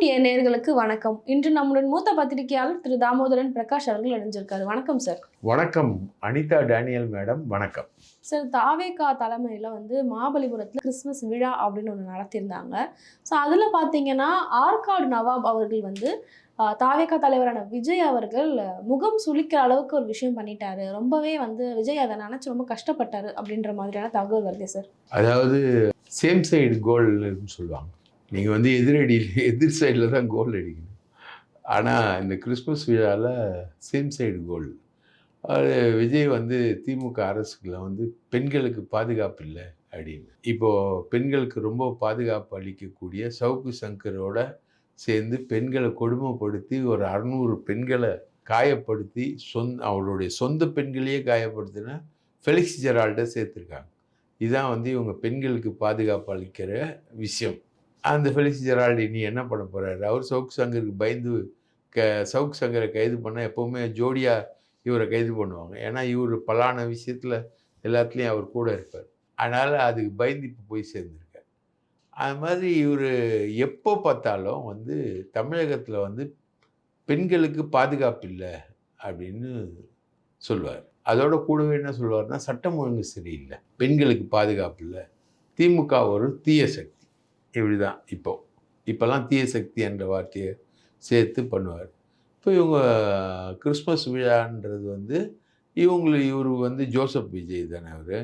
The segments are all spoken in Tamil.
டிஎன் நேர்களுக்கு வணக்கம். இன்று நம்முடன் மூத்த பத்திரிகையாளர் திரு தாமோதரன் பிரகாஷ் அவர்கள் இணைஞ்சிருக்காரு. வணக்கம் சார் வணக்கம். அனிதா டேனியல் மேடம் வணக்கம். சார் தாவேகா தலைமையில் வந்து மகாபலிபுரத்தில் கிறிஸ்மஸ் விழா அப்படின்னு ஒன்று நடத்தியிருந்தாங்க. ஸோ அதில் பார்த்தீங்கன்னா ஆற்காடு நவாப் அவர்கள் வந்து தாவேகா தலைவரான விஜய் அவர்கள் முகம் சுளிக்கிற அளவுக்கு ஒரு விஷயம் பண்ணிட்டாரு. ரொம்பவே வந்து விஜய் அதை நினச்சி ரொம்ப கஷ்டப்பட்டாரு அப்படின்ற மாதிரியான தகவல் வருது சார் அதாவது சேம் சைடு கோல்னு சொல்லுவாங்க. நீங்கள் வந்து எதிரடி எதிர் சைடில் தான் கோல் அடிக்கணும். ஆனால் இந்த கிறிஸ்மஸ் விழாவில் சேம் சைடு கோல் விஜய் வந்து திமுக அரசுக்குள்ள வந்து பெண்களுக்கு பாதுகாப்பு இல்லை அப்படின்னு. இப்போது பெண்களுக்கு ரொம்ப பாதுகாப்பு அளிக்கக்கூடிய சவுக்கு சங்கரோட சேர்ந்து பெண்களை கொடுமைப்படுத்தி ஒரு அறநூறு பெண்களை காயப்படுத்தி சொந்த அவளுடைய சொந்த பெண்களையே காயப்படுத்தின ஃபெலிக்ஸ் ஜெரால்டை சேர்த்துருக்காங்க. இதுதான் வந்து இவங்க பெண்களுக்கு பாதுகாப்பு அளிக்கிற விஷயம். அந்த ஃபெலிக்ஸ் ஜெரால்டி நீ என்ன பண்ண போகிறாரு அவர் சவுக் சங்கருக்கு பயந்து க சவுக் சங்கரை கைது பண்ணால் எப்போவுமே ஜோடியாக இவரை கைது பண்ணுவாங்க. ஏன்னா இவர் பலான விஷயத்தில் எல்லாத்துலேயும் அவர் கூட இருப்பார். அதனால் அதுக்கு பயந்து இப்போ போய் சேர்ந்துருக்கார். அது மாதிரி இவர் எப்போ பார்த்தாலும் வந்து தமிழகத்தில் வந்து பெண்களுக்கு பாதுகாப்பு இல்லை அப்படின்னு சொல்லுவார். அதோட கூடவே என்ன சொல்லுவார்னா சட்டம் ஒழுங்கு சரியில்லை. பெண்களுக்கு பாதுகாப்பு இல்லை. திமுக ஒரு தீய சக்தி. இப்படி தான் இப்போது இப்போல்லாம் தீய சக்தி என்ற வார்த்தையை சேர்த்து பண்ணுவார். இப்போ இவங்க கிறிஸ்மஸ் விழான்றது வந்து இவங்களை இவர் வந்து ஜோசப் விஜய் தானே அவர்.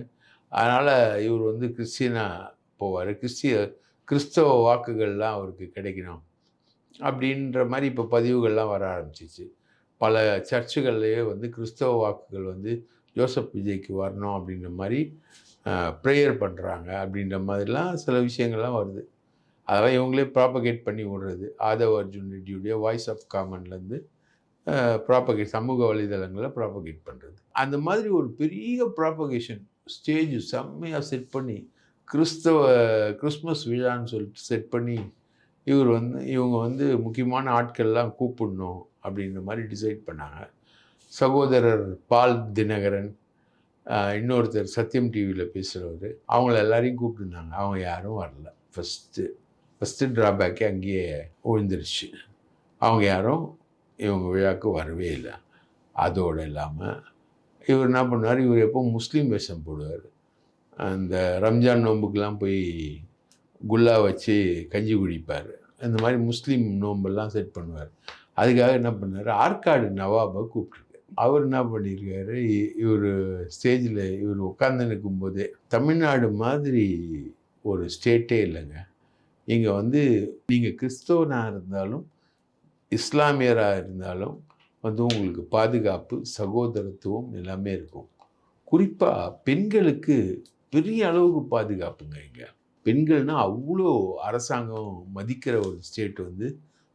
அதனால் இவர் வந்து கிறிஸ்டியனா போவார். கிறிஸ்டிய கிறிஸ்தவ வாக்குகள்லாம் அவருக்கு கிடைக்கணும். அப்படின்ற மாதிரி இப்போ பதிவுகள்லாம் வர ஆரம்பிச்சிச்சு. பல சர்ச்சுகள்லேயே வந்து கிறிஸ்தவ வாக்குகள் வந்து ஜோசப் விஜய்க்கு வரணும் அப்படின்ற மாதிரி ப்ரேயர் பண்ணுறாங்க அப்படின்ற மாதிரிலாம் சில விஷயங்கள்லாம் வருது. அதெல்லாம் இவங்களே ப்ராப்பகேட் பண்ணி விடுறது. ஆதவ் அர்ஜுன் ரெட்டியுடைய வாய்ஸ் ஆஃப் காமன்லேருந்து ப்ராப்பகேட் சமூக வலைதளங்களில் ப்ராப்பகேட் பண்ணுறது அந்த மாதிரி ஒரு பெரிய ப்ராப்பகேஷன் ஸ்டேஜ் செம்மையாக செட் பண்ணி கிறிஸ்தவ கிறிஸ்மஸ் விழான்னு சொல்லிட்டு செட் பண்ணி இவர் வந்து இவங்க வந்து முக்கியமான ஆட்கள்லாம் கூப்பிடணும் அப்படின்ற மாதிரி டிசைட் பண்ணாங்க. சகோதரர் பால் தினகரன் இன்னொருத்தர் சத்யம் டிவியில் பேசுகிறவர் அவங்கள எல்லாரையும் கூப்பிட்டுருந்தாங்க. அவங்க யாரும் வரல. ஃபஸ்ட்டு ஃபஸ்ட்டு ட்ராபேக்கே அங்கேயே விழுந்துருச்சு அவங்க யாரும் இவங்க விழாவுக்கு வரவே இல்லை. அதோடு இல்லாமல் இவர் என்ன பண்ணுவார்? இவர் எப்போ முஸ்லீம் வேஷம் போடுவார். அந்த ரம்ஜான் நோன்புக்கெலாம் போய் குல்லா வச்சு கஞ்சி குடிப்பார். இந்த மாதிரி முஸ்லீம் நோம்பெல்லாம் செட் பண்ணுவார். அதுக்காக என்ன பண்ணார்? ஆற்காடு நவாபை கூப்பிட்டுருக்கு அவர் என்ன பண்ணியிருக்காரு இவர் ஸ்டேஜில் இவர் உட்காந்து நிற்கும்போதே தமிழ்நாடு மாதிரி ஒரு ஸ்டேட்டே இல்லைங்க. இங்கே வந்து நீங்கள் கிறிஸ்தவனாக இருந்தாலும் இஸ்லாமியராக இருந்தாலும் வந்து உங்களுக்கு பாதுகாப்பு சகோதரத்துவம் எல்லாமே இருக்கும். குறிப்பாக பெண்களுக்கு பெரிய அளவுக்கு பாதுகாப்புங்க இங்கே. பெண்கள்னா அவ்வளோ அரசாங்கம் மதிக்கிற ஒரு ஸ்டேட் வந்து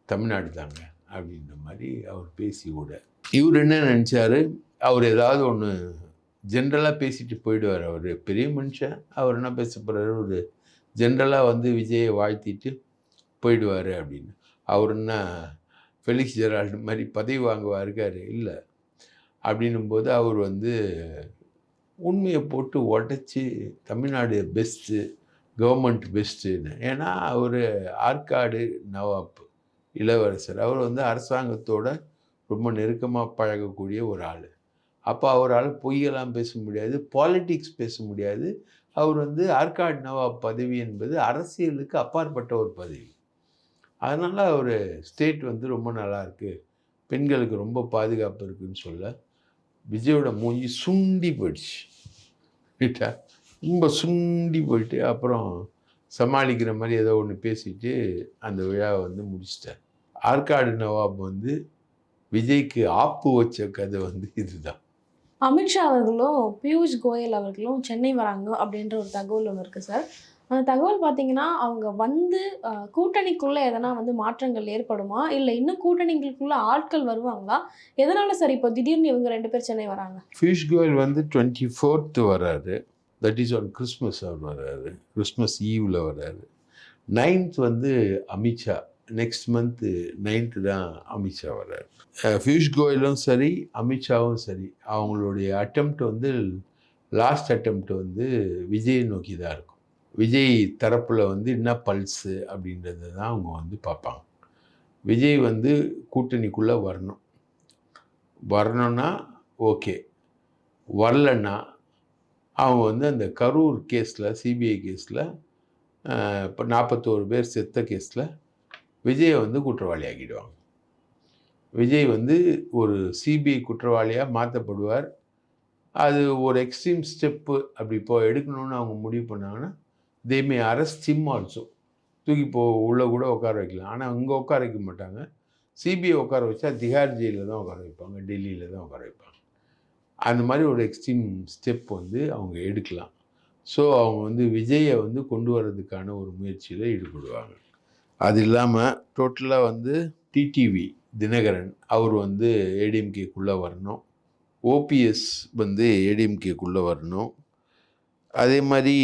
தமிழ்நாடு தாங்க அப்படின்ற மாதிரி அவர் பேசி கூட. இவர் என்ன நினச்சாரு? அவர் ஏதாவது ஒன்று ஜென்ரலாக பேசிட்டு போயிடுவார் அவர். பெரிய மனுஷன் அவர் என்ன பேச போகிறாரு ஒரு ஜென்ரலாக வந்து விஜயை வாழ்த்திட்டு போயிடுவார் அப்படின்னு. அவர் என்ன ஃபெலிக்ஸ் ஜெரால்டு மாதிரி பதவி வாங்குவா இருக்காரு? இல்லை. அப்படின்னும்போது அவர் வந்து உண்மையை போட்டு உடச்சி தமிழ்நாடு பெஸ்ட்டு கவர்மெண்ட் பெஸ்ட்டுன்னு ஏன்னா அவர் ஆற்காடு நவாப் இளவரசர். அவர் வந்து அரசாங்கத்தோட ரொம்ப நெருக்கமாக பழகக்கூடிய ஒரு ஆள். அப்போ அவரால் பொய்யெல்லாம் பேச முடியாது பாலிட்டிக்ஸ் பேச முடியாது. அவர் வந்து ஆற்காடு நவாப் பதவி என்பது அரசியலுக்கு அப்பாற்பட்ட ஒரு பதவி. அதனால் அவர் ஸ்டேட் வந்து ரொம்ப நல்லா இருக்குது பெண்களுக்கு ரொம்ப பாதுகாப்பு இருக்குன்னு சொல்ல விஜயோட மூஞ்சி சுண்டி போயிடுச்சு. ரைட்டா? ரொம்ப சுண்டி போயிட்டு அப்புறம் சமாளிக்கிற மாதிரி ஏதோ ஒன்று பேசிட்டு அந்த விழாவை வந்து முடிச்சிட்டார். ஆற்காடு நவாப் வந்து விஜய்க்கு ஆப்பு வச்ச கதை வந்து இதுதான். அமித்ஷா அவர்களும் பியூஷ் கோயல் அவர்களும் சென்னை வராங்க அப்படின்ற ஒரு தகவல் ஒன்று இருக்குது சார். அந்த தகவல் பார்த்தீங்கன்னா அவங்க வந்து கூட்டணிக்குள்ளே எதனா வந்து மாற்றங்கள் ஏற்படுமா? இல்லை இன்னும் கூட்டணிகளுக்குள்ளே ஆட்கள் வருவாங்களா? எதனால சார் இப்போ திடீர்னு இவங்க ரெண்டு பேர் சென்னை வராங்க? ஃபியூஷ் கோயல் வந்து டுவெண்ட்டி ஃபோர்த்து வராரு. தட் இஸ் ஆன் கிறிஸ்மஸ் அவர் வராரு. கிறிஸ்மஸ் ஈவில் வராரு. நைன்த் வந்து அமித்ஷா நெக்ஸ்ட் மந்த்து நைன்த்து தான் அமித்ஷா வர்றார். பியூஷ் கோயலும் சரி அமித்ஷாவும் சரி அவங்களுடைய அட்டம்ப்ட் வந்து லாஸ்ட் அட்டம்ப்ட் வந்து விஜய் நோக்கி தான் இருக்கும். விஜய் தரப்பில் வந்து என்ன பல்ஸு அப்படின்றத தான் அவங்க வந்து பார்ப்பாங்க. விஜய் வந்து கூட்டணிக்குள்ளே வரணும். வரணும்னா ஓகே வரலன்னா அவங்க வந்து அந்த கரூர் கேஸில் சிபிஐ கேஸில் இப்போ நாற்பத்தோரு பேர் செத்த கேஸில் விஜயை வந்து குற்றவாளி ஆக்கிடுவாங்க விஜய் வந்து ஒரு சிபிஐ குற்றவாளியாக மாற்றப்படுவார் அது ஒரு எக்ஸ்ட்ரீம் ஸ்டெப்பு அப்படி இப்போ எடுக்கணும்னு அவங்க முடிவு பண்ணாங்கன்னா they may arrest him also தூக்கி போ உள்ளே கூட உட்கார வைக்கலாம். ஆனால் அங்கே உட்கார வைக்க மாட்டாங்க. சிபிஐ உட்கார வச்சா திகார் ஜெயிலில் தான் உட்கார வைப்பாங்க. டெல்லியில் தான் உட்கார வைப்பாங்க. அந்த மாதிரி ஒரு எக்ஸ்ட்ரீம் ஸ்டெப் வந்து அவங்க எடுக்கலாம். ஸோ அவங்க வந்து விஜயை வந்து கொண்டு வர்றதுக்கான ஒரு முயற்சியில் ஈடுபடுவாங்க. அது இல்லாமல் டோட்டலாக வந்து டிடிவி தினகரன் அவர் வந்து ஏடிஎம்கேக்குள்ளே வரணும். ஓபிஎஸ் வந்து ஏடிஎம்கேக்குள்ளே வரணும். அதே மாதிரி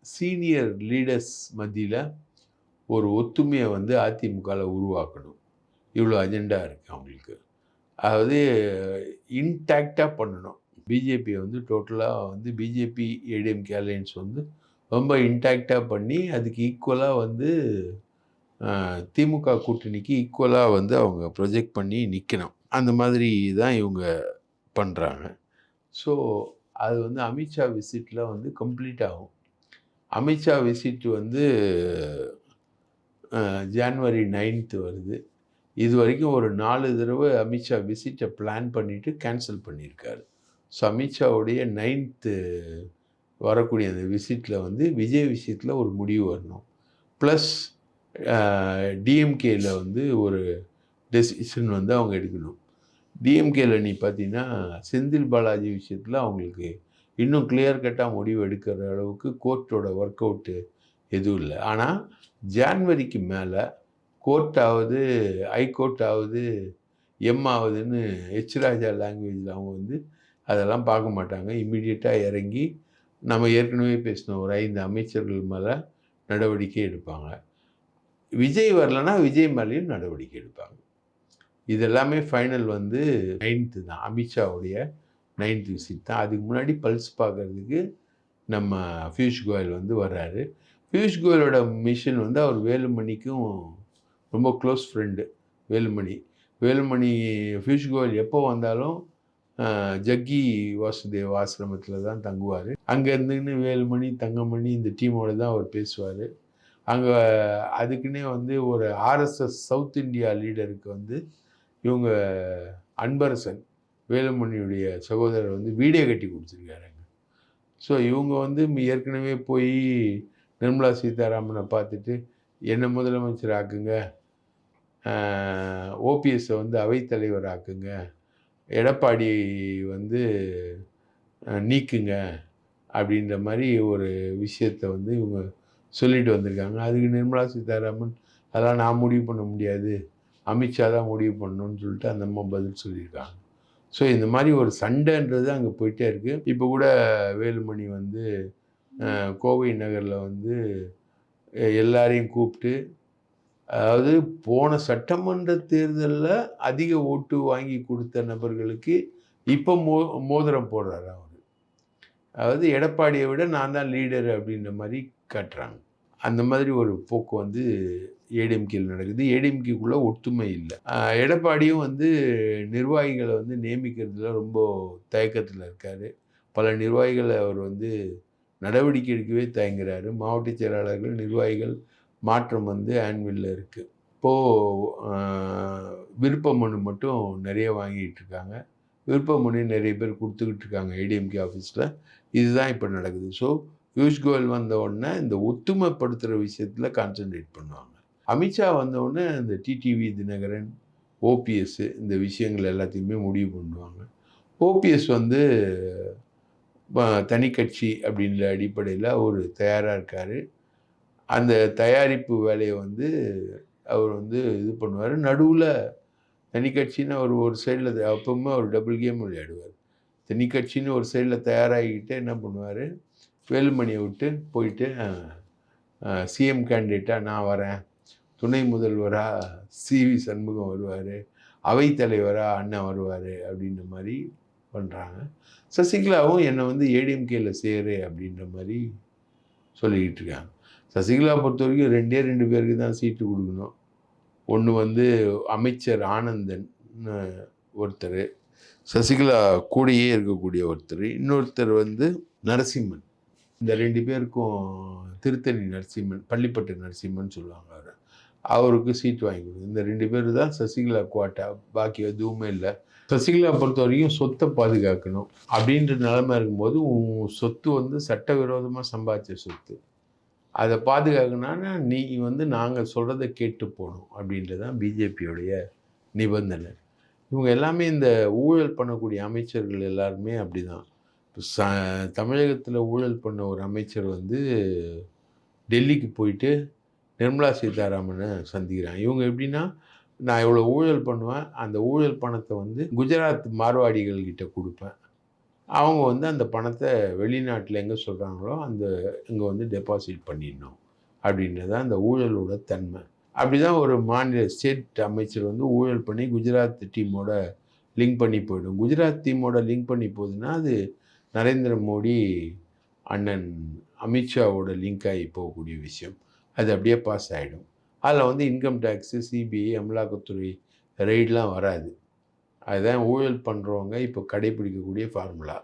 சீனியர் லீடர்ஸ் மத்தியில் ஒரு ஒத்துமையை வந்து அதிமுகவில் உருவாக்கணும். இவ்வளோ அஜெண்டா இருக்குது அவங்களுக்கு. அதாவது இன்டாக்டாக பண்ணணும். பிஜேபியை வந்து டோட்டலாக வந்து பிஜேபி ஏடிஎம்கே அலையன்ஸ் வந்து ரொம்ப இன்டாக்டாக பண்ணி அதுக்கு ஈக்குவலாக வந்து திமுக கூட்டணிக்கு ஈக்குவலாக வந்து அவங்க ப்ரொஜெக்ட் பண்ணி நிற்கணும் அந்த மாதிரி தான் இவங்க பண்ணுறாங்க ஸோ அது வந்து அமித்ஷா விசிட்டில் வந்து கம்ப்ளீட் ஆகும். அமித்ஷா விசிட் வந்து ஜான்வரி நைன்த்து வருது. இது வரைக்கும் ஒரு நாலு தடவை அமித்ஷா விசிட்டை பிளான் பண்ணிவிட்டு கேன்சல் பண்ணியிருக்காரு. ஸோ அமித்ஷாவுடைய நைன்த்து வரக்கூடிய அந்த விசிட்டில் வந்து விஜய் விஷயத்தில் ஒரு முடிவு வரணும். ப்ளஸ் டிஎம்கேயில் வந்து ஒரு டெசிஷன் வந்து அவங்க எடுக்கணும். டிஎம்கேயில் நீ பார்த்தீங்கன்னா செந்தில் பாலாஜி விஷயத்தில் அவங்களுக்கு இன்னும் கிளியர் கட்டாக முடிவு எடுக்கிற அளவுக்கு கோர்ட்டோட ஒர்க் அவுட்டு எதுவும் இல்லை. ஆனால் ஜான்வரிக்கு மேலே கோர்ட்டாவது ஹைகோர்ட்டாவது ஆகுது எம் ஆகுதுன்னு எச் ராஜா லாங்குவேஜில் அவங்க வந்து அதெல்லாம் பார்க்க மாட்டாங்க. இம்மிடியட்டாக இறங்கி நம்ம ஏற்கனவே பேசின ஒரு ஐந்து அமைச்சர்கள் மேலே நடவடிக்கை எடுப்பாங்க. விஜய் வரலன்னா விஜய் மேலேயும் நடவடிக்கை எடுப்பாங்க. இது எல்லாமே ஃபைனல் வந்து நைன்த்து தான். அமித்ஷாவுடைய நைன்த் விசிட் தான். அதுக்கு முன்னாடி பல்ஸ் பார்க்கறதுக்கு நம்ம பியூஷ் கோயல் வந்து வர்றாரு. பியூஷ் கோயலோட மிஷன் வந்து அவர் வேலுமணிக்கும் ரொம்ப க்ளோஸ் ஃப்ரெண்டு வேலுமணி. வேலுமணி பியூஷ் கோயல் எப்போ வந்தாலும் ஜக்கி வாசுதேவ் ஆசிரமத்தில் தான் தங்குவார். அங்கே இருந்துன்னு வேலுமணி தங்கமணி இந்த டீமோட தான் அவர் பேசுவார். அங்கே அதுக்குன்னே வந்து ஒரு ஆர்எஸ்எஸ் சவுத் இந்தியா லீடருக்கு வந்து இவங்க அன்பரசன் வேலுமணியுடைய சகோதரர் வந்து வீடியோ கட்டி கொடுத்துருக்காருங்க ஸோ இவங்க வந்து ஏற்கனவே போய் நிர்மலா சீதாராமனை பார்த்துட்டு என்னை முதலமைச்சர் ஆக்குங்க? ஓபிஎஸ்ஸை வந்து அவைத்தலைவர் ஆக்குங்க. எடப்பாடி வந்து நீக்குங்க. அப்படின்ற மாதிரி ஒரு விஷயத்தை வந்து இவங்க சொல்லிட்டு வந்திருக்காங்க. அதுக்கு நிர்மலா சீதாராமன் அதெல்லாம் நான் முடிவு பண்ண முடியாது. அமித்ஷா தான் முடிவு பண்ணணும்னு சொல்லிட்டு அந்த அம்மா பதில் சொல்லியிருக்காங்க. ஸோ இந்த மாதிரி ஒரு சண்டைன்றது அங்கே போயிட்டே இருக்குது இப்போ கூட வேலுமணி வந்து கோவை நகரில் வந்து எல்லாரையும் கூப்பிட்டு அதாவது போன சட்டமன்ற தேர்தலில் அதிக ஓட்டு வாங்கி கொடுத்த நபர்களுக்கு இப்போ மோ மோதிரம் போடுறாரு அவர். அதாவது எடப்பாடியை விட நான் தான் லீடர் அப்படின்ற மாதிரி காட்டுறாங்க. அந்த மாதிரி ஒரு போக்கு வந்து ஏடிஎம்கேல நடக்குது. ஏடிஎம்கேக்குள்ளே ஒற்றுமை இல்லை. எடப்பாடியும் வந்து நிர்வாகிகளை வந்து நியமிக்கிறதுல ரொம்ப தயக்கத்தில் இருக்கார். பல நிர்வாகிகளை அவர் வந்து நடவடிக்கை எடுக்கவே தயங்குறாரு. மாவட்ட செயலாளர்கள் நிர்வாகிகள் மாற்றம் வந்து ஆன்வில்ல இருக்குது இப்போது விருப்ப மனு மட்டும் நிறைய வாங்கிட்டு இருக்காங்க. விருப்ப மனு நிறைய பேர் கொடுத்துக்கிட்டு இருக்காங்க ஏடிஎம்கே ஆஃபீஸில் இதுதான் இப்போ நடக்குது. ஸோ பியூஷ் கோயல் வந்த உடனே இந்த ஒத்துமைப்படுத்துகிற விஷயத்தில் கான்சென்ட்ரேட் பண்ணுவாங்க. அமித்ஷா வந்த உடனே இந்த டிடிவி தினகரன் ஓபிஎஸ் இந்த விஷயங்கள் எல்லாத்தையுமே முடிவு பண்ணுவாங்க. ஓபிஎஸ் வந்து தனிக்கட்சி தனி கட்சி அப்படின்ற அடிப்படையில் அவர் தயாராக இருக்கார். அந்த தயாரிப்பு வேலையை வந்து அவர் வந்து இது பண்ணுவார். நடுவில் தனி கட்சின்னு அவர் ஒரு சைடில் அப்பவுமே அவர் டபுள் கேம் விளையாடுவார். தனி கட்சின்னு ஒரு சைடில் தயாராகிக்கிட்டு என்ன பண்ணுவார்? வேலுமணியை விட்டு போயிட்டு சிஎம் கேண்டிடேட்டாக நான் வரேன். துணை முதல்வராக சிவி சண்முகம் வருவார். அவைத்தலைவராக அண்ணன் வருவார் அப்படின்ற மாதிரி பண்ணுறாங்க சசிகலாவும் என்னை வந்து ஏடிஎம்கேல சேரு அப்படின்ற மாதிரி சொல்லிக்கிட்டு இருக்காங்க. சசிகலா பொறுத்த வரைக்கும் ரெண்டே ரெண்டு பேருக்கு தான் சீட்டு கொடுக்கணும். ஒன்று வந்து அமைச்சர் ஆனந்தன் ஒருத்தர். சசிகலா கூடயே இருக்கக்கூடிய ஒருத்தர். இன்னொருத்தர் வந்து நரசிம்மன். இந்த ரெண்டு பேருக்கும் திருத்தணி நரசிம்மன் பள்ளிப்பட்டு நரசிம்மன் சொல்லுவாங்க அவர். அவருக்கு சீட் வாங்கி கொடுங்க இந்த ரெண்டு பேர் தான் சசிகலா குவாட்டா. பாக்கி எதுவுமே இல்லை. சசிகலா பொறுத்த வரைக்கும் சொத்தை பாதுகாக்கணும் அப்படின்ற நிலைமை இருக்கும்போது உன் சொத்து வந்து சட்டவிரோதமாக சம்பாதிச்ச சொத்து. அதை பாதுகாக்கணும்னா நீ வந்து நாங்கள் சொல்கிறத கேட்டு போகணும் அப்படின்றது தான் பிஜேபியோடைய நிபந்தனை. இவங்க எல்லாமே இந்த ஊழல் பண்ணக்கூடிய அமைச்சர்கள் எல்லாருமே அப்படி தான் ச தமிழகத்தில் ஊழல் பண்ண ஒரு அமைச்சர் வந்து டெல்லிக்கு போயிட்டு நிர்மலா சீதாராமனை சந்திக்கிறான். இவங்க எப்படின்னா நான் இவ்வளோ ஊழல் பண்ணுவேன் அந்த ஊழல் பணத்தை வந்து குஜராத் மார்வாடிகள்கிட்ட கொடுப்பேன். அவங்க வந்து அந்த பணத்தை வெளிநாட்டில் எங்கே சொல்கிறாங்களோ அந்த இங்கே வந்து டெபாசிட் பண்ணிடணும். அப்படின்றது தான் அந்த ஊழலோட தன்மை. அப்படி தான் ஒரு மாநில ஸ்டேட் அமைச்சர் வந்து ஊழல் பண்ணி குஜராத் டீமோட லிங்க் பண்ணி போயிடும். குஜராத் டீமோட லிங்க் பண்ணி போகுதுன்னா அது நரேந்திர மோடி அண்ணன் அமித்ஷாவோட லிங்க் ஆகி போகக்கூடிய விஷயம். அது அப்படியே பாஸ் ஆகிடும் அதில் வந்து இன்கம் டேக்ஸு சிபிஐ அமலாக்கத்துறை ரெய்டெலாம் வராது. அதுதான் ஊழல் பண்ணுறவங்க இப்போ கடைபிடிக்கக்கூடிய ஃபார்முலா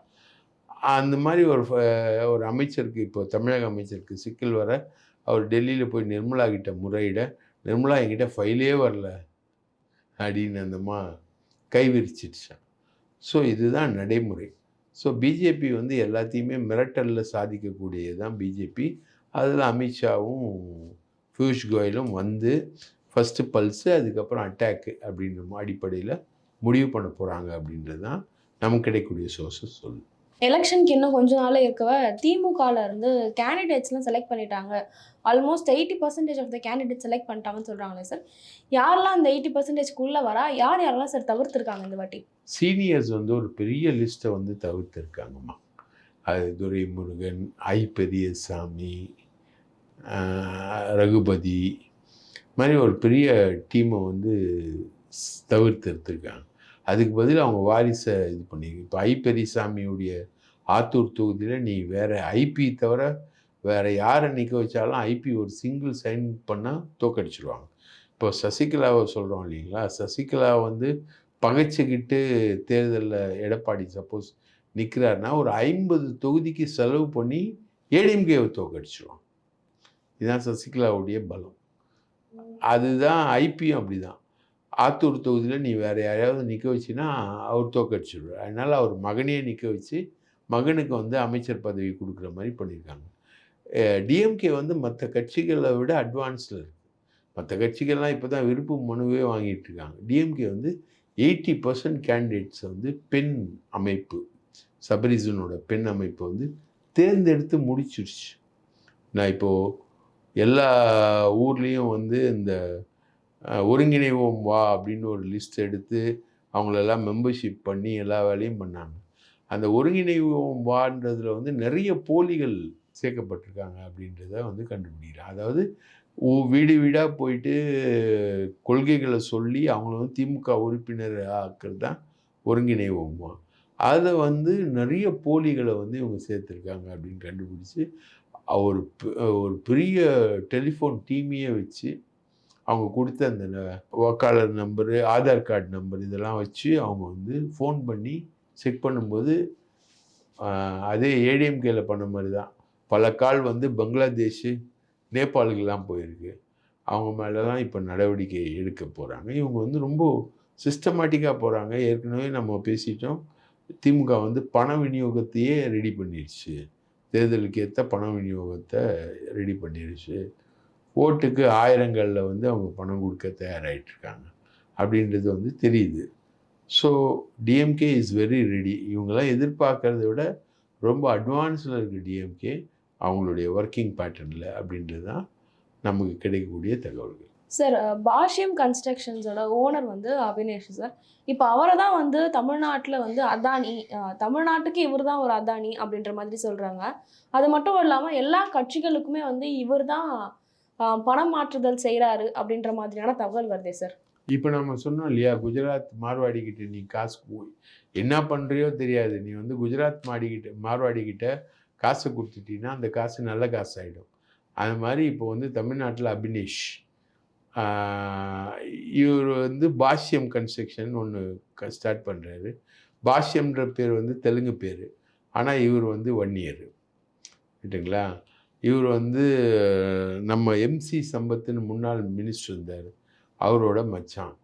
அந்த மாதிரி ஒரு ஃப- ஒரு அமைச்சருக்கு இப்போ தமிழக அமைச்சருக்கு சிக்கல் வர அவர் டெல்லியில் போய் நிர்மலா கிட்ட முறையிட நிர்மலா என்கிட்ட ஃபைலே வரல அப்படின்னு அந்தம்மா கைவிரிச்சிடுச்சான் ஸோ இதுதான் நடைமுறை. ஸோ பிஜேபி வந்து எல்லாத்தையுமே மிரட்டலில் சாதிக்கக்கூடியது தான் பிஜேபி அதில் அமித்ஷாவும் பியூஷ் கோயலும் வந்து ஃபஸ்ட்டு பல்ஸு அதுக்கப்புறம் அட்டாக்கு அப்படின்ற அடிப்படையில் முடிவு பண்ண போகிறாங்க அப்படின்றது தான் நமக்கு கிடைக்கக்கூடிய சோர்ஸஸ் சொல்லு எலெக்ஷனுக்கு இன்னும் கொஞ்ச நாள் இருக்கவ திமுகவில் இருந்து கேண்டிடேட்ஸ்லாம் செலக்ட் பண்ணிட்டாங்க. Almost eighty percentage of the candidate select பண்ணிட்டாங்கன்னு சொல்கிறாங்களே சார் யாரெல்லாம் அந்த எயிட்டி பர்சன்டேஜ்க்குள்ளே வரா? யார் யாரெல்லாம் சார் தவிர்த்துருக்காங்க இந்த வாட்டி? சீனியர்ஸ் வந்து ஒரு பெரிய லிஸ்ட்டை வந்து தவிர்த்துருக்காங்கம்மா. அது துரைமுருகன் ஐ பெரியசாமி ரகுபதி மாதிரி ஒரு பெரிய டீமை வந்து தவிர்த்து எடுத்துருக்காங்க அதுக்கு பதில் அவங்க வாரிசை இது பண்ணி இப்போ ஐ பெரியசாமியுடைய ஆத்தூர் தொகுதியில் நீ வேற ஐபி தவிர வேறு யாரை நிற்க வச்சாலும் ஐபி ஒரு சிங்கிள் சைன் பண்ணால் தோக்கடிச்சிருவாங்க. இப்போ சசிகலாவை சொல்கிறோம் இல்லைங்களா? சசிகலா வந்து பகைச்சிக்கிட்டு தேர்தலில் எடப்பாடி சப்போஸ் நிற்கிறாருன்னா ஒரு ஐம்பது தொகுதிக்கு செலவு பண்ணி ஏடிஎம்கேவை தோக்கடிச்சிருவான் இதுதான் சசிகலாவுடைய பலம். அதுதான் ஐபியும் அப்படிதான். ஆத்தூர் தொகுதியில் நீ வேறு யாரையாவது நிற்க வச்சின்னா அவர் தோக்கடிச்சிடுவார் அதனால் அவர் மகனையே நிற்க வச்சு மகனுக்கு வந்து அமைச்சர் பதவி கொடுக்குற மாதிரி பண்ணியிருக்காங்க. டிஎம்கே வந்து மற்ற கட்சிகளை விட அட்வான்ஸில் இருக்குது மற்ற கட்சிகள்லாம் இப்போ தான் விருப்ப மனுவே வாங்கிட்டு இருக்காங்க. டிஎம்கே வந்து எயிட்டி பர்சன்ட் கேண்டிடேட்ஸ் வந்து பெண் அமைப்பு சபரிசனோட பெண் அமைப்பு வந்து தேர்ந்தெடுத்து முடிச்சிருச்சு. நான் இப்போது எல்லா ஊர்லேயும் வந்து இந்த ஒருங்கிணைவோம் வா அப்படின்னு ஒரு லிஸ்ட் எடுத்து அவங்களெல்லாம் மெம்பர்ஷிப் பண்ணி எல்லா வேலையும் பண்ணாங்க. அந்த ஒருங்கிணைவோம் வான்றதில் வந்து நிறைய போலிகள் சேர்க்கப்பட்டிருக்காங்க அப்படின்றத வந்து கண்டுபிடிக்கிறேன். அதாவது வீடு வீடாக போயிட்டு கொள்கைகளை சொல்லி அவங்கள வந்து திமுக உறுப்பினர் ஆக்கிறது தான் ஒருங்கிணைவோமா அதை வந்து நிறைய போலிகளை வந்து இவங்க சேர்த்துருக்காங்க அப்படின்னு கண்டுபிடிச்சி ஒரு ஒரு பெரிய டெலிஃபோன் டீமையே வச்சு அவங்க கொடுத்த அந்த வாக்காளர் நம்பரு ஆதார் கார்டு நம்பர் இதெல்லாம் வச்சு அவங்க வந்து ஃபோன் பண்ணி செக் பண்ணும்போது அதே ஏடிஎம்கேல பண்ண மாதிரி தான். பல கால் வந்து பங்களாதேஷ் நேபாளுக்கெல்லாம் போயிருக்கு. அவங்க மேலெலாம் இப்போ நடவடிக்கை எடுக்க போகிறாங்க இவங்க வந்து ரொம்ப சிஸ்டமேட்டிக்காக போகிறாங்க ஏற்கனவே நம்ம பேசிட்டோம். திமுக வந்து பண விநியோகத்தையே ரெடி பண்ணிடுச்சு. தேர்தலுக்கு ஏற்ற பண விநியோகத்தை ரெடி பண்ணிடுச்சு. ஓட்டுக்கு ஆயிரங்களில் வந்து அவங்க பணம் கொடுக்க தயாராகிட்டு இருக்காங்க அப்படின்றது வந்து தெரியுது. So DMK is very ready இவங்கெல்லாம் எதிர்பார்க்கறத விட ரொம்ப அட்வான்ஸில் இருக்குது டிஎம்கே அவங்களுடைய ஒர்க்கிங் பேட்டர்னில் அப்படின்றது தான் நமக்கு கிடைக்கக்கூடிய தகவல்கள். சார் பாஷ்யம் கன்ஸ்ட்ரக்ஷன்ஸோட ஓனர் வந்து அபினேஷ் சார் இப்போ அவரை தான் வந்து தமிழ்நாட்டில் வந்து அதானி தமிழ்நாட்டுக்கு இவர் தான் ஒரு அதானி அப்படின்ற மாதிரி சொல்கிறாங்க அது மட்டும் இல்லாமல் எல்லா கட்சிகளுக்குமே வந்து இவர் தான் பணம் மாற்றுதல் செய்கிறாரு அப்படின்ற மாதிரியான தகவல் வருதே சார். இப்போ நம்ம சொன்னோம் இல்லையா குஜராத் மார்வாடி கிட்ட நீ காசு போய் என்ன பண்ணுறியோ தெரியாது. நீ வந்து குஜராத் மாடிக்கிட்ட மார்வாடி கிட்ட காசை கொடுத்துட்டீங்கன்னா அந்த காசு நல்ல காசு ஆகிடும் அது மாதிரி இப்போ வந்து தமிழ்நாட்டில் அபினேஷ் இவர் வந்து பாஷ்யம் கன்ஸ்ட்ரக்ஷன் ஒன்று ஸ்டார்ட் பண்ணுறாரு பாஷ்யம்ன்ற பேர் வந்து தெலுங்கு பேர். ஆனால் இவர் வந்து ஒன் இயர் ரைட்டுங்களா இவர் வந்து நம்ம எம்சி சம்பத்துன்னு முன்னாள் மினிஸ்டர் இருந்தார். அவரோட மச்சான்.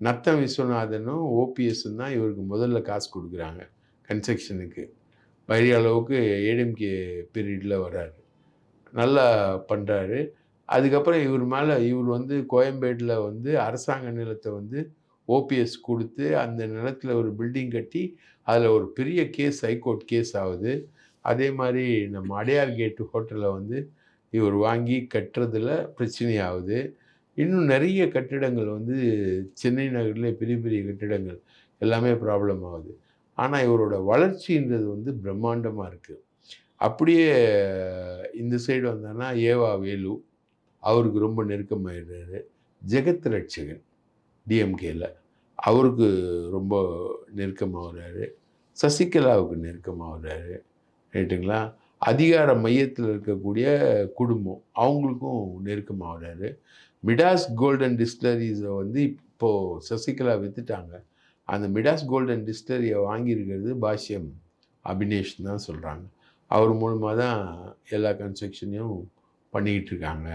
நத்தம் விஸ்வநாதனும் ஓபிஎஸும் தான் இவருக்கு முதல்ல காசு கொடுக்குறாங்க கன்ஸ்ட்ரக்ஷனுக்கு பெரிய அளவுக்கு ஏடிஎம்கே பீரியடில் வராரு நல்லா பண்ணுறாரு அதுக்கப்புறம் இவர் மேலே இவர் வந்து கோயம்பேட்டில் வந்து அரசாங்க நிலத்தை வந்து ஓபிஎஸ் கொடுத்து அந்த நிலத்தில் ஒரு பில்டிங் கட்டி அதில் ஒரு பெரிய கேஸ் ஹைகோர்ட் கேஸ் ஆகுது. அதே மாதிரி நம்ம அடையார் கேட்டு ஹோட்டலில் வந்து இவர் வாங்கி கட்டுறதுல பிரச்சனை ஆகுது இன்னும் நிறைய கட்டிடங்கள் வந்து சென்னை நகரில் பெரிய பெரிய கட்டிடங்கள் எல்லாமே ப்ராப்ளம் ஆகுது. ஆனால் இவரோட வளர்ச்சின்றது வந்து பிரம்மாண்டமாக இருக்குது அப்படியே இந்த சைடு வந்தோன்னா ஏவா வேலு அவருக்கு ரொம்ப நெருக்கமாயிடுறாரு. ஜெகத் ரட்சகன் டிஎம்கேயில் அவருக்கு ரொம்ப நெருக்கமாகறாரு. சசிகலாவுக்கு நெருக்கமாகறாரு. ரைட்டுங்களா அதிகார மையத்தில் இருக்கக்கூடிய குடும்பம். அவங்களுக்கும் நெருக்கமாகறாரு. மிடாஸ் கோல்டன் டிஸ்டலரிஸை வந்து இப்போது சசிகலா விற்றுட்டாங்க அந்த மிடாஸ் கோல்டன் டிஸ்டலரியை வாங்கியிருக்கிறது பாஷ்யம் அபினேஷ் தான் சொல்கிறாங்க அவர் மூலமாக தான் எல்லா கன்ஸ்ட்ரக்ஷனையும் பண்ணிக்கிட்டு இருக்காங்க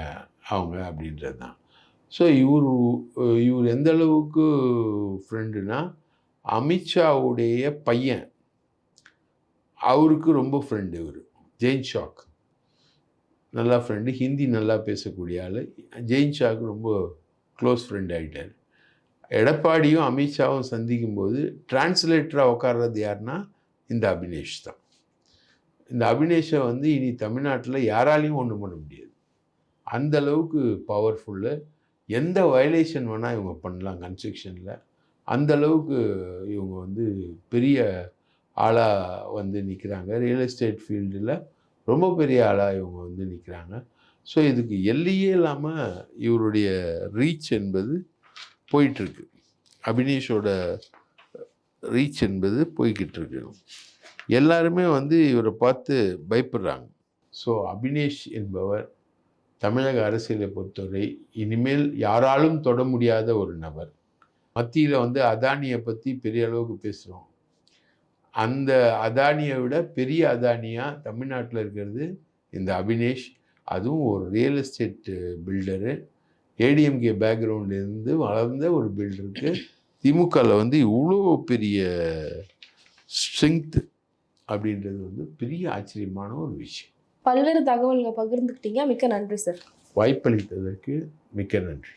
அவங்க அப்படின்றது தான். ஸோ இவர் இவர் எந்த அளவுக்கு ஃப்ரெண்டுனா அமித்ஷாவுடைய பையன் அவருக்கு ரொம்ப ஃப்ரெண்டு இவர். ஜெயின் ஷாக். நல்லா ஃப்ரெண்டு ஹிந்தி நல்லா பேசக்கூடிய ஆள். ஜெயின் ஷாக் ரொம்ப க்ளோஸ் ஃப்ரெண்ட் ஆகிட்டார் எடப்பாடியும் அமித்ஷாவும் சந்திக்கும்போது டிரான்ஸ்லேட்டராக உட்கார்றது யாருன்னா இந்த அபினேஷ் தான். இந்த அபினேஷை வந்து இனி தமிழ்நாட்டில் யாராலையும் ஒன்றும் பண்ண முடியாது. அந்த அளவுக்கு பவர்ஃபுல்லு எந்த வயலேஷன் வேணால் இவங்க பண்ணலாம் கன்ஸ்ட்ரக்ஷனில் அந்தளவுக்கு இவங்க வந்து பெரிய ஆளாக வந்து நிற்கிறாங்க ரியல் எஸ்டேட் ஃபீல்டில் ரொம்ப பெரிய ஆளாக இவங்க வந்து நிற்கிறாங்க ஸோ இதுக்கு எல்லையே இல்லாமல் இவருடைய ரீச் என்பது போயிட்டுருக்கு. அபினேஷோட ரீச் என்பது போய்கிட்டு இருக்கு எல்லாருமே வந்து இவரை பார்த்து பயப்படுறாங்க. ஸோ அபினேஷ் என்பவர் தமிழக அரசியலை பொறுத்தவரை இனிமேல் யாராலும் தொட முடியாத ஒரு நபர். மத்தியில் வந்து அதானியை பற்றி பெரிய அளவுக்கு பேசுகிறோம் அந்த அதானியை விட பெரிய அதானியாக தமிழ்நாட்டில் இருக்கிறது இந்த அபினேஷ். அதுவும் ஒரு ரியல் எஸ்டேட் பில்டரு ஏடிஎம்கே பேக்ரவுண்ட்லேருந்து வளர்ந்த ஒரு பில்டருக்கு திமுகவில் வந்து இவ்வளோ பெரிய ஸ்ட்ரென்த் அப்படின்றது வந்து பெரிய ஆச்சரியமான ஒரு விஷயம். பல்வேறு தகவல்களை பகிர்ந்துக்கிட்டீங்க. மிக்க நன்றி சார் வாய்ப்பளித்ததற்கு மிக்க நன்றி.